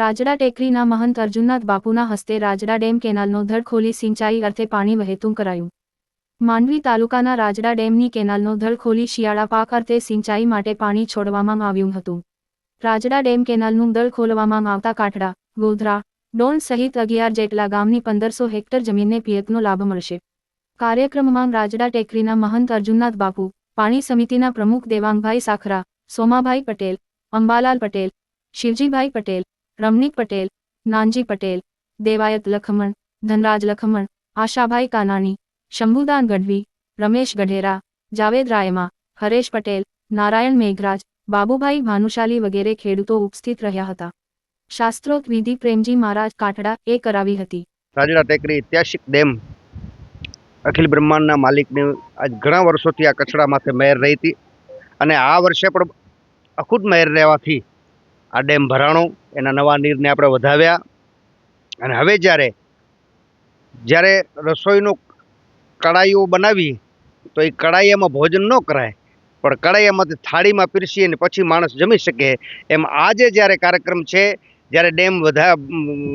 રાજડા ટેકરીના મહંત અર્જુનનાથ બાપુના હસ્તે રાજડા ડેમ કેનાલનો ધડ ખોલી સિંચાઈ અર્થે પાણી વહેતું કરાયું. માંડવી તાલુકાના રાજડા ડેમની કેનાલનો ધડ ખોલી શિયાળા પાક અર્થે સિંચાઈ માટે પાણી છોડવામાં આવ્યું હતું. રાજડા ડેમ કેનાલનું દળ ખોલવામાં આવતા કાઠડા, ગોધરા, ડોન સહિત અગિયાર જેટલા ગામની પંદરસો હેક્ટર જમીનને પિયતનો લાભ મળશે. કાર્યક્રમમાં રાજડા ટેકરીના મહંત અર્જુનનાથ બાપુ, પાણી સમિતિના પ્રમુખ દેવાંગભાઈ સાખરા, સોમાભાઈ પટેલ, અંબાલાલ પટેલ, શિવજીભાઈ પટેલ રમણીક પટેલ, નાનજી પટેલ, દેવાયત લખમણ, ધનરાજ લખમણ, આશાભાઈ કાનાણી, શંભુદાન ગઢવી, રમેશ ગઢેરા, જાવેદ રાયમા, હરેશ પટેલ, નારાયણ મેઘરાજ, બાબુભાઈ ભાનુશાલી વગેરે ખેડૂતો ઉપસ્થિત રહ્યા હતા. શાસ્ત્રોક્ત વિધિ પ્રેમજી મહારાજ કાઠડા એ કરાવી હતી. રાજડા ટેકરી ઐતિહાસિક ડેમ અખિલ બ્રહ્માંડના માલિકની આજ ઘણા વર્ષોથી આ કચડા માથે મહેર રહી હતી. અને આ વર્ષે પણ અખૂટ મહેર રહેવાથી આ ડેમ ભરાણું, એના નવા નીરને આપણે વધાવ્યા. અને હવે જ્યારે જ્યારે રસોઈનું કડાઈઓ બનાવી તો એ કડાઈયામાં ભોજન ન કરાય. પણ કડાઈયામાંથી થાળીમાં પીરસી અને પછી માણસ જમી શકે. એમ આજે જ્યારે કાર્યક્રમ છે, જ્યારે ડેમ વધા,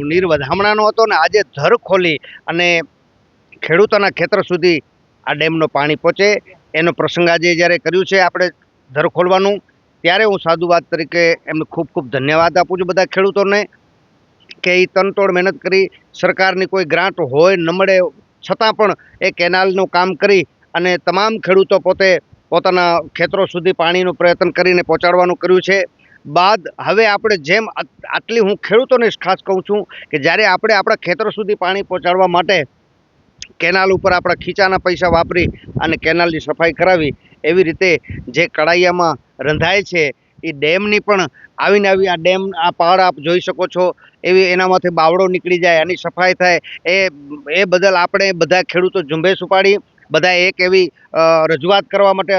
નીર વધામણાનો હતો ને આજે ધર ખોલી અને ખેડૂતોના ખેતર સુધી આ ડેમનું પાણી પહોંચે. એનો પ્રસંગ આજે જ્યારે કર્યું છે, આપણે ધર ખોલવાનું. ત્યારે હું સાધુવાદ તરીકે એમને ખૂબ ખૂબ ધન્યવાદ આપું છું બધા ખેડૂતોને કે એ તનતોડ મહેનત કરી સરકારની કોઈ ગ્રાન્ટ હોય ન મળે છતાં પણ એ કેનાલનું કામ કરી અને તમામ ખેડૂતો પોતે પોતાના ખેતરો સુધી પાણીનું પ્રયત્ન કરીને પહોંચાડવાનું કર્યું છે. બાદ હવે આપણે જેમ આટલી હું ખેડૂતોને ખાસ કહું છું કે જ્યારે આપણે આપણા ખેતરો સુધી પાણી પહોંચાડવા માટે કેનાલ ઉપર આપણા ખીચાના પૈસા વાપરી અને કેનાલની સફાઈ કરાવી એવી રીતે જે કડાઈયામાં રંધાય છે, એ ડેમની પણ આવીને આવી આ ડેમ, આ પહાડ આપ જોઈ શકો છો, એવી એનામાંથી બાવળો નીકળી જાય એની સફાઈ થાય, એ એ બદલ આપણે બધા ખેડૂતો ઝુંબેશ ઉપાડી, બધા એક એવી રજૂઆત કરવા માટે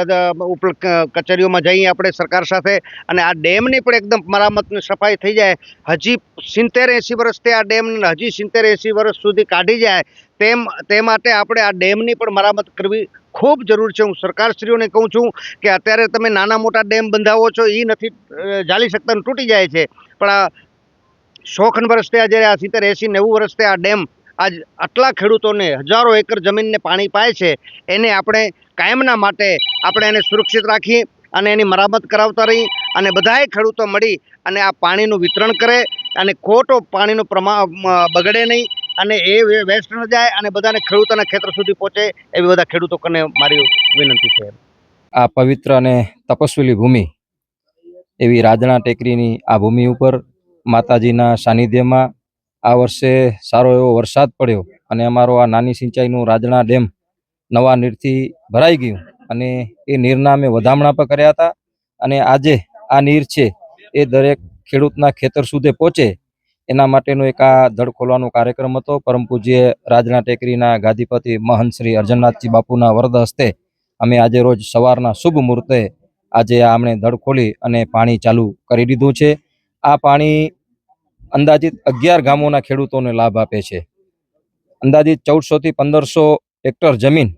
ઉપર કચેરીઓમાં જઈએ આપણે સરકાર સાથે, અને આ ડેમની પણ એકદમ મરામતની સફાઈ થઈ જાય. હજી સિત્તેર એંસી વર્ષથી આ ડેમ, હજી સિત્તેર એંસી વર્ષ સુધી કાઢી જાય, તેમ, તે માટે આપણે આ ડેમની પણ મરામત કરવી ખૂબ જરૂર છે. હું સરકારશ્રીઓને કહું છું કે અત્યારે તમે નાના મોટા ડેમ બંધાવો છો એ નથી જાળી શકતા તૂટી જાય છે. પણ આ શોખન વર્ષથી આ જ્યારે આ સિત્તેર એંસી નેવું વર્ષથી આ ડેમ આજ આટલા ખેડૂતોને હજારો એકર જમીનને પાણી પાય છે, એને આપણે કાયમના માટે આપણે એને સુરક્ષિત રાખી અને એની મરામત કરાવતા રહી અને બધાય ખેડૂતો મળી અને આ પાણીનું વિતરણ કરે અને ખોટો પાણીનું પ્રમાણ બગડે નહીં. અને એ વેસ્ટ ન જાય અને બધાને ખેડૂતોના ખેતર સુધી પહોંચે એવી બધા ખેડૂતો કને મારી વિનંતી છે. આ પવિત્ર અને તપસ્વીલી ભૂમિ, એવી રાજણા ટેકરીની આ ભૂમિ ઉપર માતાજીના સાનિધ્યમાં આ વર્ષે સારો એવો વરસાદ પડ્યો અને અમારો આ નાની સિંચાઈનું રાજણા ડેમ નવા નીરથી ભરાઈ ગયું અને એ નીરના અમે વધામણા પણ કર્યા હતા અને આજે આ નીર છે એ દરેક ખેડૂતના ખેતર સુધી પહોંચે એના માટેનો એક આ ધડ ખોલવાનો કાર્યક્રમ હતો. પરમ પૂજ્ય રાજના ટેકરીના ગાદીપતિ મહંત શ્રી અર્જનનાથજી બાપુના વરદ હસ્તે અમે આજે રોજ સવારના શુભ મુહૂર્તે આજે આમણે ધડ ખોલી અને પાણી ચાલુ કરી દીધું છે. આ પાણી અંદાજિત અગિયાર ગામોના ખેડૂતોને લાભ આપે છે. અંદાજિત ચૌદસોથી પંદરસો હેક્ટર જમીન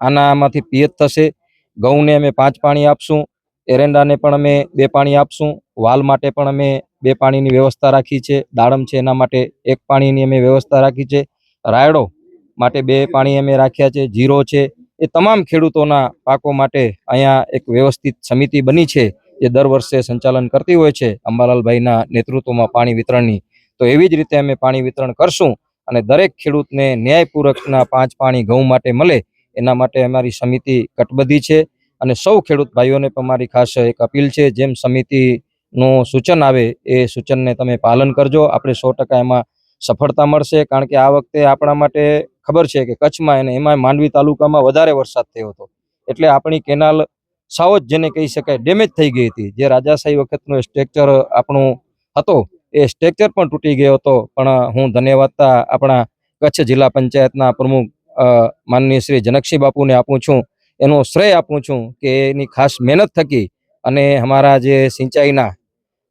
આનામાંથી પિયત થશે. ઘઉંને અમે પાંચ પાણી આપશું. એરંડાને પણ અમે બે પાણી આપશું. વાલ માટે પણ અમે બે પાણીની વ્યવસ્થા રાખી છે, દાડમ છે એના માટે એક પાણીની અમે વ્યવસ્થા રાખી છે, રાયડો માટે બે પાણી અમે રાખ્યા છે, જીરો છે, એ તમામ ખેડૂતોના પાકો માટે અહીંયા એક વ્યવસ્થિત સમિતિ બની છે જે દર વર્ષે સંચાલન કરતી હોય છે, અંબાલાલભાઈના નેતૃત્વમાં પાણી વિતરણની. તો એવી જ રીતે અમે પાણી વિતરણ કરશું અને દરેક ખેડૂતને ન્યાયપૂર્વકના પાંચ પાણી ઘઉં માટે મળે, એના માટે અમારી સમિતિ કટબદ્ધી છે અને સૌ ખેડૂત ભાઈઓને પણ મારી ખાસ એક અપીલ છે, જેમ સમિતિનું સૂચન આવે એ સૂચનને તમે પાલન કરજો. આપણે સો ટકા એમાં સફળતા મળશે કારણ કે આ વખતે આપણા માટે ખબર છે કે કચ્છમાં અને એમાં માંડવી તાલુકામાં વધારે વરસાદ થયો હતો. એટલે આપણી કેનાલ સાવ જ જેને કહી શકાય ડેમેજ થઈ ગઈ હતી. જે રાજાશાહી વખતનું સ્ટ્રક્ચર આપણું હતો, એ સ્ટ્રક્ચર પણ તૂટી ગયો હતો. પણ હું ધન્યવાદતા આપણા કચ્છ જિલ્લા પંચાયતના પ્રમુખ માનનીય શ્રી જનકસિંહ બાપુને આપું છું. એનો શ્રેય આપું છું કે એની ખાસ મહેનત થકી અને અમારા જે સિંચાઈના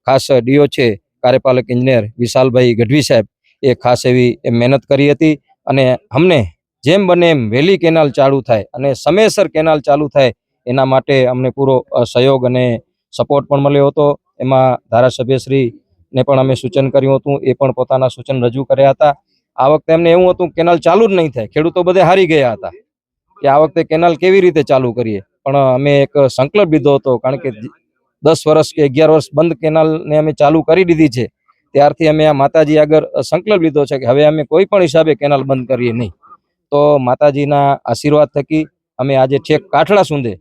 ખાસ ડીઓ છે કાર્યપાલક ઇજનેર વિશાલભાઈ ગઢવી સાહેબ. એ ખાસ એવી મહેનત કરી હતી અને અમને જેમ બને એમ વહેલી કેનાલ ચાલુ થાય અને સમયસર કેનાલ ચાલુ થાય એના માટે અમને પૂરો સહયોગ અને સપોર્ટ પણ મળ્યો હતો. એમાં ધારાસભ્યશ્રીને પણ અમે સૂચન કર્યું હતું, એ પણ પોતાના સૂચન રજૂ કર્યા હતા. આ વખતે એમને એવું હતું કેનાલ ચાલુ જ નહીં થાય, ખેડૂતો બધે હારી ગયા હતા કે આ વખતે કેનાલ કેવી રીતે ચાલુ કરીએ? પણ અમે એક સંકલ્પ લીધો હતો, કારણ કે દસ વર્ષ કે અગિયાર વર્ષ બંધ કેનાલને અમે ચાલુ કરી દીધી છે. ત્યારથી અમે આ માતાજી આગળ સંકલ્પ લીધો છે કે હવે અમે કોઈ પણ હિસાબે કેનાલ બંધ કરીએ નહીં. તો માતાજીના આશીર્વાદ થકી અમે આજે છેક કાઠડા સુંધે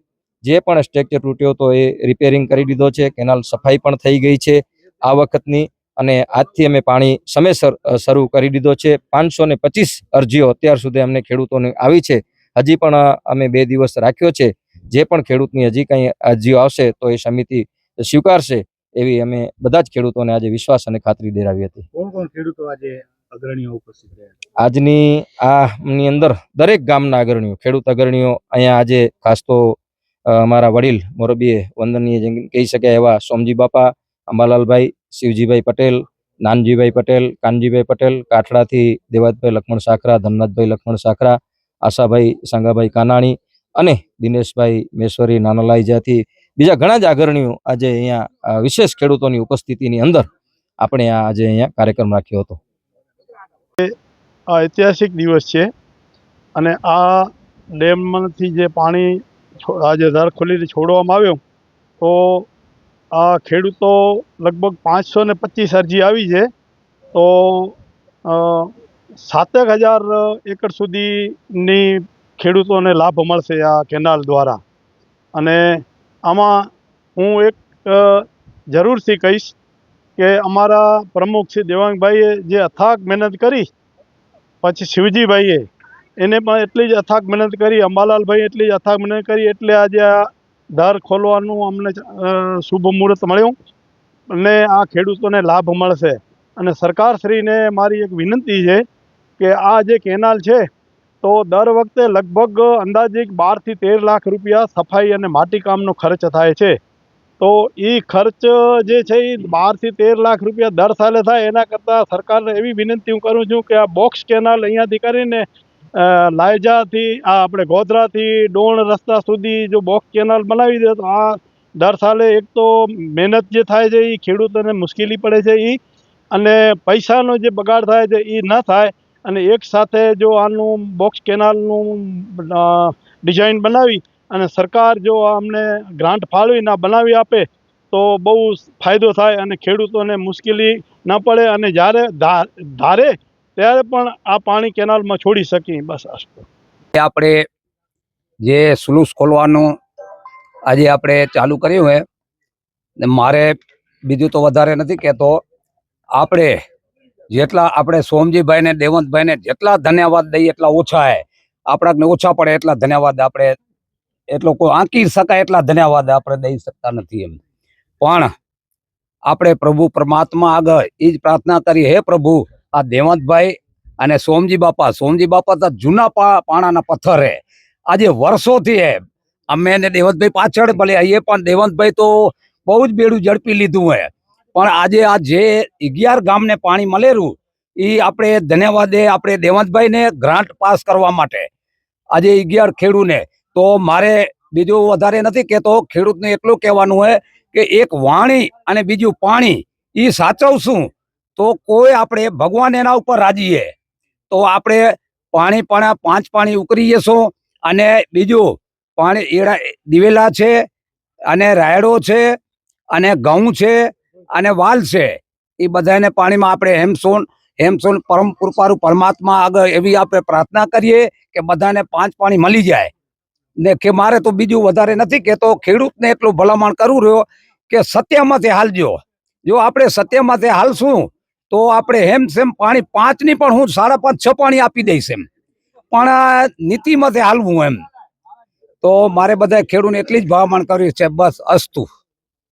જે પણ સ્ટ્રક્ચર તૂટ્યો હતો એ રિપેરિંગ કરી દીધો છે. કેનાલ સફાઈ પણ થઈ ગઈ છે આ વખતની અને આજથી અમે પાણી સમયસર શરૂ કરી દીધો છે. પાંચસો ને પચીસ અરજીઓ અત્યાર સુધી અમને ખેડૂતોને આવી છે. હજી પણ અમે બે દિવસ રાખ્યો છે. જે પણ ખેડૂતની હજી કંઈ અરજીઓ આવશે તો એ સમિતિ સ્વીકારશે એવી અમે બધા જ ખેડૂતોને આજે વિશ્વાસ અને ખાતરી દેરાવી હતી. કોણ કોણ ખેડૂતો આજે અગ્રણીઓ ઉપસ્થિત રહ્યા આજની આની અંદર દરેક ગામના અગ્રણીઓ ખેડૂત અગ્રણીઓ અહીંયા આજે ખાસ તો અમારા વડીલ મોરબીએ વંદનીય કહી શકાય એવા સોમજી બાપા અંબાલાલભાઈ શિવજીભાઈ પટેલ નાનજીભાઈ પટેલ કાનજીભાઈ પટેલ કાઠડાથી દેવાતભાઈ લક્ષ્મણ સાખરા ધનરાજભાઈ લક્ષ્મણ સાખરા આશાભાઈ સંગાભાઈ કાનાણી અને દિનેશભાઈ મેશ્વરી નાનાલાઈજાથી બીજા ઘણા જ અગ્રણીઓ આજે અહીંયા વિશેષ ખેડૂતોની ઉપસ્થિતિની અંદર આપણે આજે અહીંયા કાર્યક્રમ રાખ્યો હતો. આ ઐતિહાસિક દિવસ છે અને આ ડેમમાંથી જે પાણી આજે દર ખોલીને છોડવામાં આવ્યો, તો આ ખેડૂતો લગભગ પાંચસો ને પચીસ અરજી આવી છે, તો સાતેક હજાર એકર સુધીની ખેડૂતોને લાભ મળશે આ કેનાલ દ્વારા. અને આમાં હું એક જરૂરથી કહીશ કે અમારા પ્રમુખ શ્રી દેવાંગભાઈએ જે અથાગ મહેનત કરી, પછી શિવજીભાઈએ એને પણ એટલી જ અથાગ મહેનત કરી, અંબાલાલભાઈ એટલી જ અથાગ મહેનત કરી, એટલે આજે આ દર ખોલવાનું અમને શુભ મુહૂર્ત મળ્યું અને આ ખેડૂતોને લાભ મળશે. અને સરકારશ્રીને મારી એક વિનંતી છે કે આ જે કેનાલ છે તો દર વખતે લગભગ અંદાજિત બારથી તેર લાખ રૂપિયા સફાઈ અને માટીકામનો ખર્ચ થાય છે. તો એ ખર્ચ જે છે એ બારથી તેર લાખ રૂપિયા દર સાલે થાય, એના કરતાં સરકારને એવી વિનંતી હું કરું છું કે આ બોક્સ કેનાલ અહીંયાથી કરીને લાયજાથી, આ આપણે ગોધરાથી ડોણ રસ્તા સુધી જો બોક્સ કેનાલ બનાવી દે, તો આ દર સાલે એક તો મહેનત જે થાય છે એ ખેડૂતોને મુશ્કેલી પડે છે એ અને પૈસાનો જે બગાડ થાય છે એ ન થાય અને એક સાથે જો આનું બોક્સ કેનાલનું ડિઝાઇન બનાવી અને સરકાર જો અમને ગ્રાન્ટ ફાળવીને બનાવી આપે, તો બહુ ફાયદો થાય અને ખેડૂતોને મુશ્કેલી ન પડે અને જ્યારે ધારે ત્યારે પણ આ પાણી કેનાલમાં છોડી શકીએ. બસ આપણે જે સ્લુસ ખોલવાનું આજે આપણે ચાલુ કર્યું હોય ને મારે બીજું તો વધારે નથી કહેતો. આપણે જેટલા આપણે સોમજીભાઈ ને દેવંતભાઈ ને જેટલા ધન્યવાદ દઈએ એટલા ઓછા હે. આપણાને ઓછા પડે એટલા ધન્યવાદ આપણે, એટલો કોઈ આંકી શકાય એટલા ધન્યવાદ આપણે દઈ શકતા નથી એમ. પણ આપણે પ્રભુ પરમાત્મા આગળ એ જ પ્રાર્થના કરી હે પ્રભુ, આ દેવંતભાઈ અને સોમજી બાપા સોમજી બાપા તો જૂના પાણાના પથ્થર હે. આજે વર્ષોથી હે. અમે ને દેવંતભાઈ પાછળ ભલે એ પણ દેવંતભાઈ તો બહુ જ બેડું ઝડપી લીધું હે. પણ આજે આ જે અગિયાર ગામને પાણી મળેલું એ આપણે ધન્યવાદ આપણે દેવંતભાઈને ગ્રાન્ટ પાસ કરવા માટે. આજે અગિયાર ખેડૂને, તો મારે બીજું વધારે નથી કહેતો, ખેડૂતને એટલું કહેવાનું હોય કે એક વાણી અને બીજું પાણી એ સાચવશું. તો કોઈ આપણે ભગવાન એના ઉપર રાજીએ. તો આપણે પાણી પણ પાંચ પાણી ઉકરી જશું અને બીજું પાણી, એડા દિવેલા છે અને રાયડો છે અને ઘઉં છે અને વાલ છે, એ બધાને પાણીમાં આપણે હેમસોન હેમસોન પરમ કૃપારૂ પરમાત્મા આગળ એવી આપણે પ્રાર્થના કરીએ કે બધાને પાંચ પાણી મળી જાય. ને કે મારે તો બીજું વધારે નથી કહેતો, ખેડૂતને એટલું ભલામણ કરવું રહ્યો કે સત્યમાંથી હાલજો. જો આપણે સત્યમાંથી હાલશું, તો આપણે હેમ સેમ પાણી પાંચની પણ હું સાડા પાંચ છ પાણી આપી દઈશ એમ. પણ નીતિમાંથી હાલવું એમ. તો મારે બધા ખેડૂતને એટલી જ ભલામણ કરવી છે, બસ અસ્તુ.